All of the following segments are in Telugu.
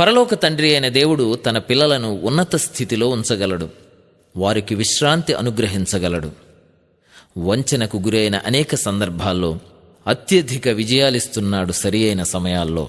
పరలోక తండ్రి అయిన దేవుడు తన పిల్లలను ఉన్నత స్థితిలో ఉంచగలడు. వారికి విశ్రాంతి అనుగ్రహించగలడు. వంచనకు గురైన అనేక సందర్భాల్లో అత్యధిక విజయాలిస్తున్నాడు సరియైన సమయాల్లో.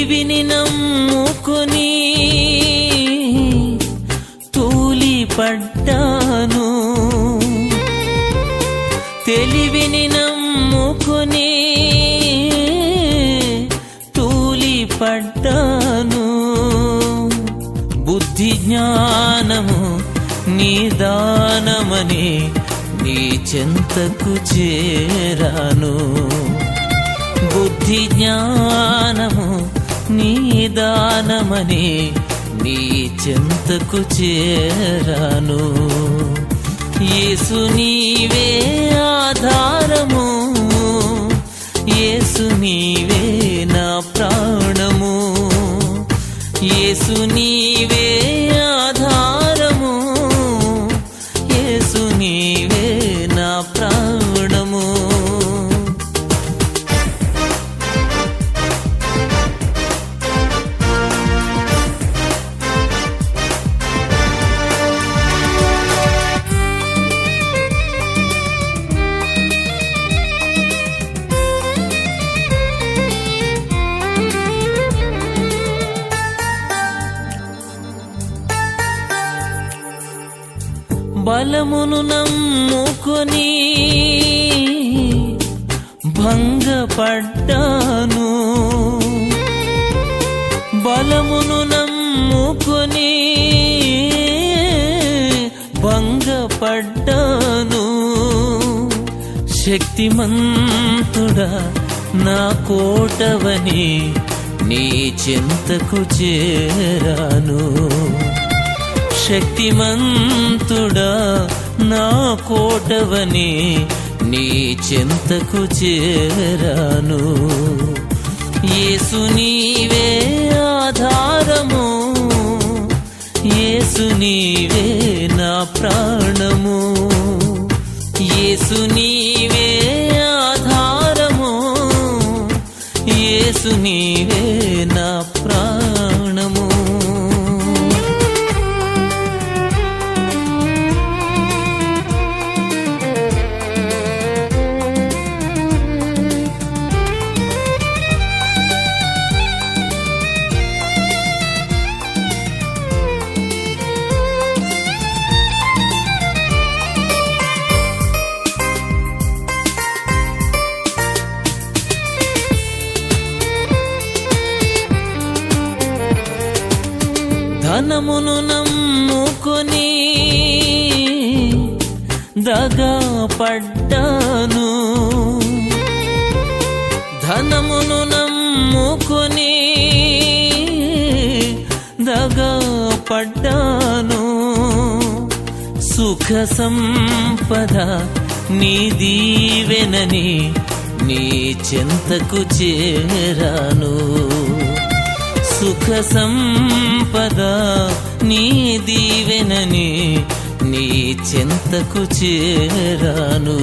తెలివిని నమ్ముకుని తూలి పడ్డాను. తెలివిని నమ్ముకుని తూలి పడ్డాను. బుద్ధి జ్ఞానము నిదానమని నీ చెంతకు చేరాను. బుద్ధి జ్ఞానము నీదానమని నీ చెంతకు చేరాను. యేసు నీవే ఆధారము. యేసు నీవే నా ప్రాణము. యేసు నీవే బలమును నమ్ముకొని భంగపడ్డాను. బలమును నమ్ముకొని భంగపడ్డాను. శక్తిమంతుడా నా కోటవని నీ చింతకు చేరాను. శక్తిమంతుడా నా కోటవని నీ చెంతకు చేరాను. యేసు నీవే ఆధారము యేసు నీవే నా ప్రాణము. యేసు నీవే ఆధారము యేసు నీవే ధనమును నమ్ముకొని దగా పడ్డాను. ధనమును నమ్ముకొని దగా పడ్డాను. సుఖ సంపద నీ దీవెనని నీ చెంతకు చేరాను. సుఖ సంపద నీ దీవెనని నీ చెంతకు చేరాను.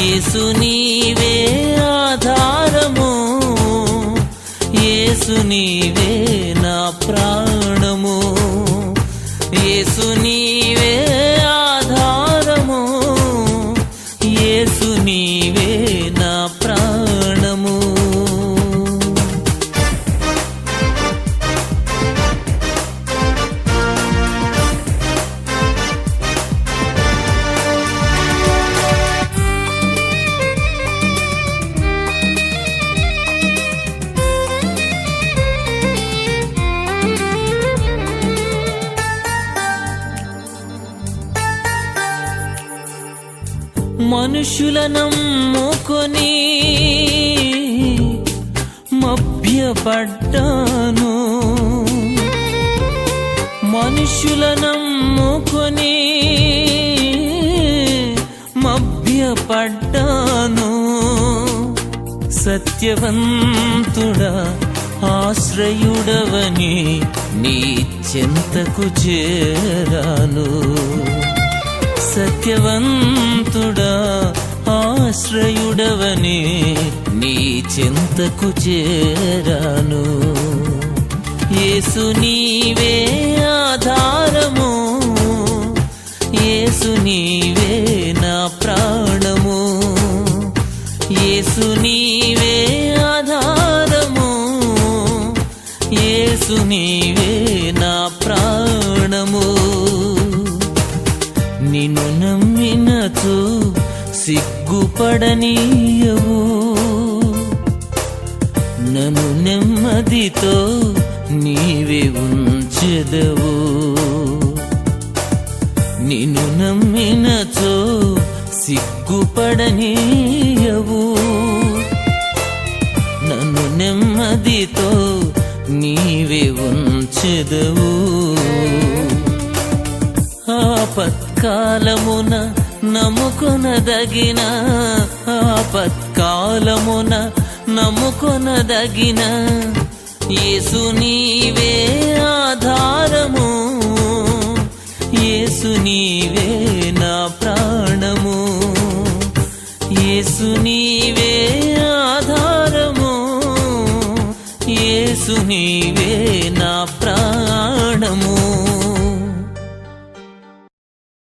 యేసు నీవే ఆధారము యేసు నీవే నా ప్రాణము. యేసు నీవే మనుషుల నమ్ముకొని మభ్యపడ్డాను. మనుషుల నమ్ముకొని మభ్యపడ్డాను. సత్యవంతుడా ఆశ్రయుడవని నీ చెంతకు చేరాను. సత్యవంతుడా ఆశ్రయుడవని నీ చింతకు చేరాను. యేసు నీవే ఆధారము. యేసు నీవే నా ప్రాణము. యేసు నీవే ఆధారము. యేసు నీవే నా ప్రాణము. నిన్ను నమ్మినచూ సిగ్గుపడనీయవు. నన్ను నెమ్మదితో నీవే ఉంచెదవు. నిన్ను నమ్మినచో సిగ్గుపడనీయవు. నన్ను నెమ్మదితో నీవే ఉంచెదవు. ఆపత్కాలమున నమ్ముకొనదగిన ఆపత్కాలమున నమ్ముకొనదగిన యేసు నీవే ఆధారము. యేసు